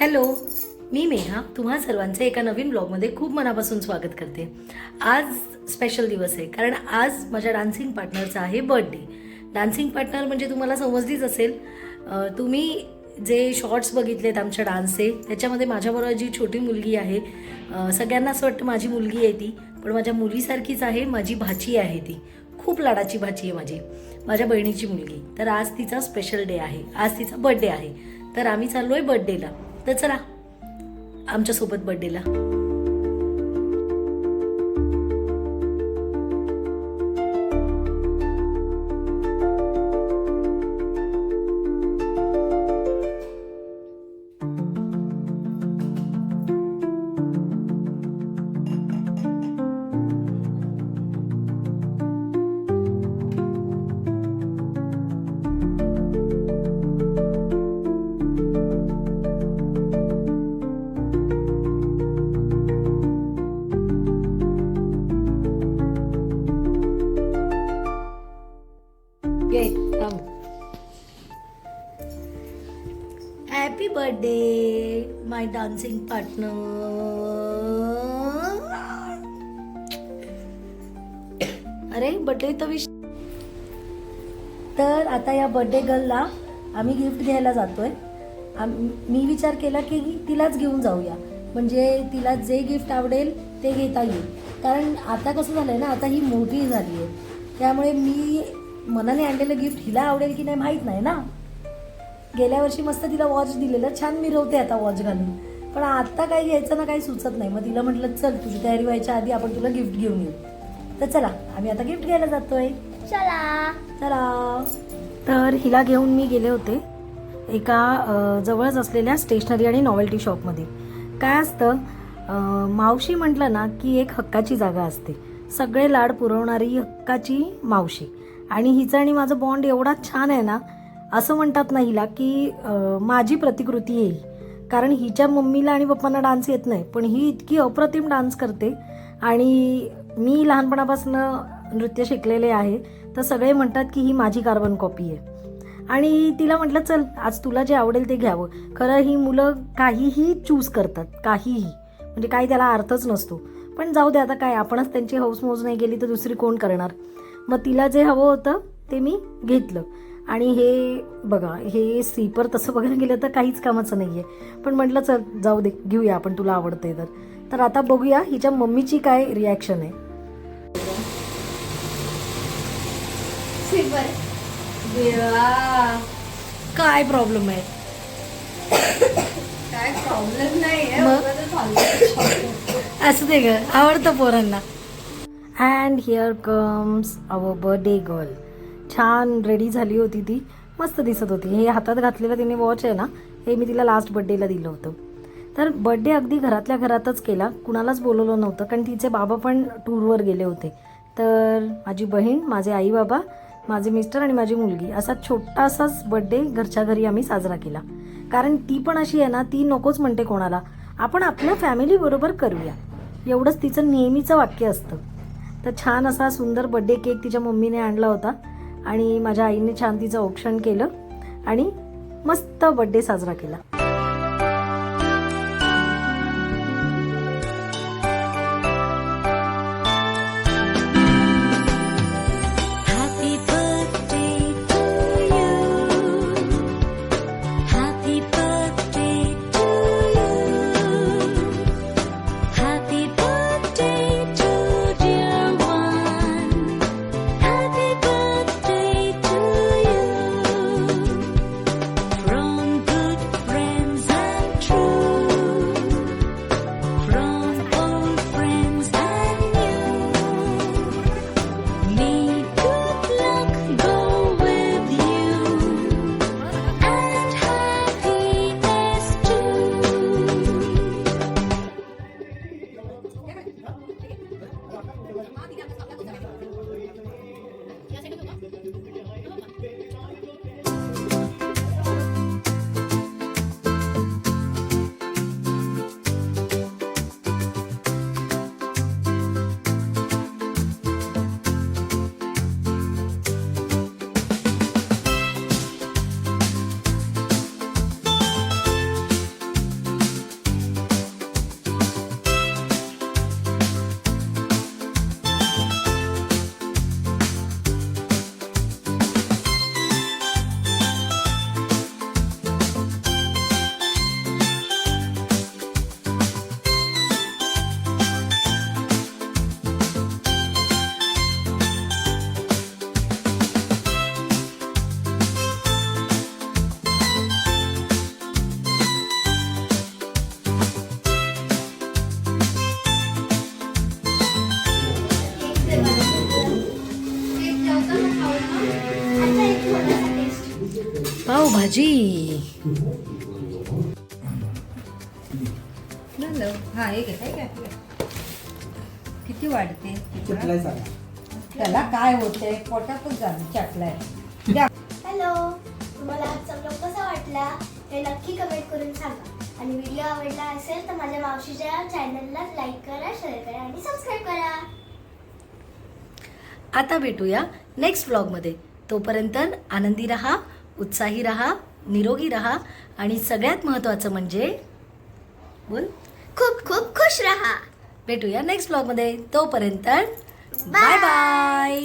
Hello मी मेहा. तुम्हा सर्वांचं एका नवीन ब्लॉगमध्ये खूप मनापासून स्वागत करते. आज स्पेशल दिवस आहे कारण आज माझ्या डान्सिंग पार्टनरचा आहे बर्थडे डान्सिंग पार्टनर म्हणजे तुम्हाला समजलीच असेल तुम्ही जे शॉर्ट्स बघितलेत आमच्या डान्सचे त्याच्यामध्ये माझ्याबरोबर जी छोटी मुलगी आहे सगळ्यांना असं वाटतं माझी मुलगी आहे ती पण माझ्या मुलीसारखीच आहे माझी भाची आहे ती. खूप लाडाची भाची आहे माझी माझ्या बहिणीची मुलगी. तर आज तिचा स्पेशल डे आहे आज तिचा बर्थडे आहे. तर आम्ही चाललो आहे बर्थडेला तर चला. आमच्यासोबत बर्थडेला happy birthday my dancing partner अरे बर्थडे तर विश तर आता या बर्थडे गर्लला आम्ही गिफ्ट घ्यायला जातोय. मी विचार केला की तिलाच घेऊन जाऊया. म्हणजे तिला जे गिफ्ट आवडेल ते घेता येईल. कारण आता कसं झालंय ना आता ही मोठी झाली आहे त्यामुळे मी मनाने आणलेलं गिफ्ट हिला आवडेल की नाही माहीत नाही ना. गेल्या वर्षी मस्त तिला वॉच दिलेलं. छान मिरवते आता वॉच घालून. पण आता काही घ्यायचं ना काही सुचत नाही. मग तिला म्हटलं चल तुझी तयारी व्हायच्या आधी आपण तुला गिफ्ट घेऊन येऊ. तर चला आम्ही आता गिफ्ट घ्यायला जातोय. चला. चला. तर हिला घेऊन मी गेले होते एका जवळच असलेल्या स्टेशनरी आणि नॉवेल्टी शॉपमध्ये काय असतं मावशी म्हटलं ना की एक हक्काची जागा असते. सगळे लाड पुरवणारी हक्काची मावशी. आणि हिचं आणि माझं बॉन्ड एवढा छान आहे ना असं म्हणतात ना हिला की माझी प्रतिकृती येईल. कारण हिच्या मम्मीला आणि पप्पांना डान्स येत नाही. पण ही इतकी अप्रतिम डान्स करते. आणि मी लहानपणापासून नृत्य शिकलेले आहे. तर सगळे म्हणतात की ही माझी कार्बन कॉपी आहे. आणि तिला म्हटलं चल आज तुला जे आवडेल ते घ्यावं. खरं ही मुलं काहीही चूज करतात. काहीही. म्हणजे काही त्याला अर्थच नसतो. पण जाऊ दे आता काय आपणच त्यांची हौसमौज नाही गेली तर दुसरी कोण करणार? मग तिला जे हवं होतं ते मी घेतलं. आणि हे बघा हे स्लीपर तसं बघायला गेलं तर काहीच कामाचं नाही आहे पण म्हटलं चल जाऊ दे घेऊया आपण तुला आवडतंय तर. तर आता बघूया हिच्या मम्मीची काय रिॲक्शन आहे. काय प्रॉब्लेम आहे? काय प्रॉब्लेम नाही मग? असं ते ग आवडतं पोरांना. And here comes our birthday girl छान रेडी झाली होती ती. मस्त दिसत होती. हे हातात घातलेलं तिने वॉच आहे ना हे मी तिला लास्ट बड्डेला दिलं होतं. तर बड्डे अगदी घरातल्या घरातच केला. कुणालाच बोलवलं नव्हतं. कारण तिचे बाबा पण टूरवर गेले होते. तर माझी बहीण माझे आई बाबा माझे मिस्टर आणि माझी मुलगी असा छोटासाच बड्डे घरच्या घरी आम्ही साजरा केला. कारण ती पण अशी आहे ना ती नकोच म्हणते कोणाला. आपण आपल्या फॅमिलीबरोबर करूया. एवढंच तिचं नेहमीचं वाक्य असतं. तर छान असा सुंदर बड्डे केक तिच्या मम्मीने आणला होता. आणि माझ्या आईने छान तिचं औक्षण केलं आणि मस्त बड्डे साजरा केला. भाजी हा हे हे घे, हे घे. किती वाढते? त्याला काय होतंय? पोटातच झालं चाटलाय. हॅलो. तुम्हाला आजचा ब्लॉग कसा वाटला? हे नक्की कमेंट करून सांगा. आणि व्हिडिओ आवडला असेल तर माझ्या मावशीच्या चॅनलला लाईक करा शेअर करा आणि सबस्क्राईब करा. आता भेटूया नेक्स्ट व्लॉगमध्ये तोपर्यंत आनंदी रहा उत्साही रहा निरोगी रहा आणि सगळ्यात महत्त्वाचं म्हणजे बोल. खूप खूप खुश राहा. भेटूया नेक्स्ट व्लॉगमध्ये तोपर्यंत बाय बाय